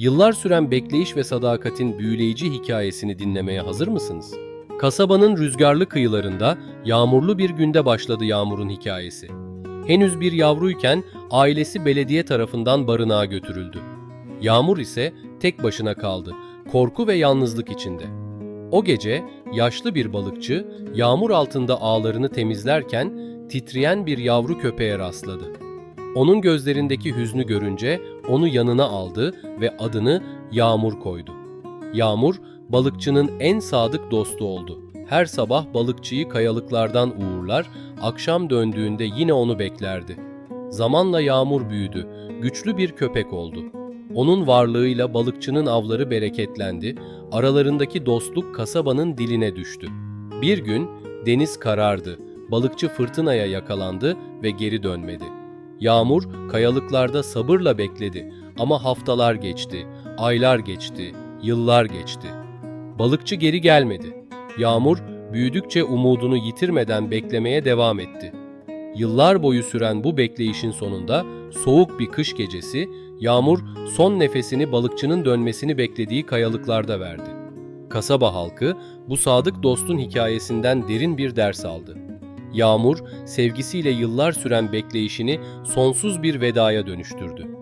Yıllar süren bekleyiş ve sadakatin büyüleyici hikayesini dinlemeye hazır mısınız? Kasabanın rüzgarlı kıyılarında yağmurlu bir günde başladı Yağmur'un hikayesi. Henüz bir yavruyken ailesi belediye tarafından barınağa götürüldü. Yağmur ise tek başına kaldı, korku ve yalnızlık içinde. O gece yaşlı bir balıkçı yağmur altında ağlarını temizlerken titreyen bir yavru köpeğe rastladı. Onun gözlerindeki hüznü görünce onu yanına aldı ve adını Yağmur koydu. Yağmur, balıkçının en sadık dostu oldu. Her sabah balıkçıyı kayalıklardan uğurlar, akşam döndüğünde yine onu beklerdi. Zamanla Yağmur büyüdü, güçlü bir köpek oldu. Onun varlığıyla balıkçının avları bereketlendi, aralarındaki dostluk kasabanın diline düştü. Bir gün deniz karardı, balıkçı fırtınaya yakalandı ve geri dönmedi. Yağmur kayalıklarda sabırla bekledi ama haftalar geçti, aylar geçti, yıllar geçti. Balıkçı geri gelmedi. Yağmur büyüdükçe umudunu yitirmeden beklemeye devam etti. Yıllar boyu süren bu bekleyişin sonunda soğuk bir kış gecesi Yağmur son nefesini balıkçının dönmesini beklediği kayalıklarda verdi. Kasaba halkı bu sadık dostun hikayesinden derin bir ders aldı. Yağmur sevgisiyle yıllar süren bekleyişini sonsuz bir vedaya dönüştürdü.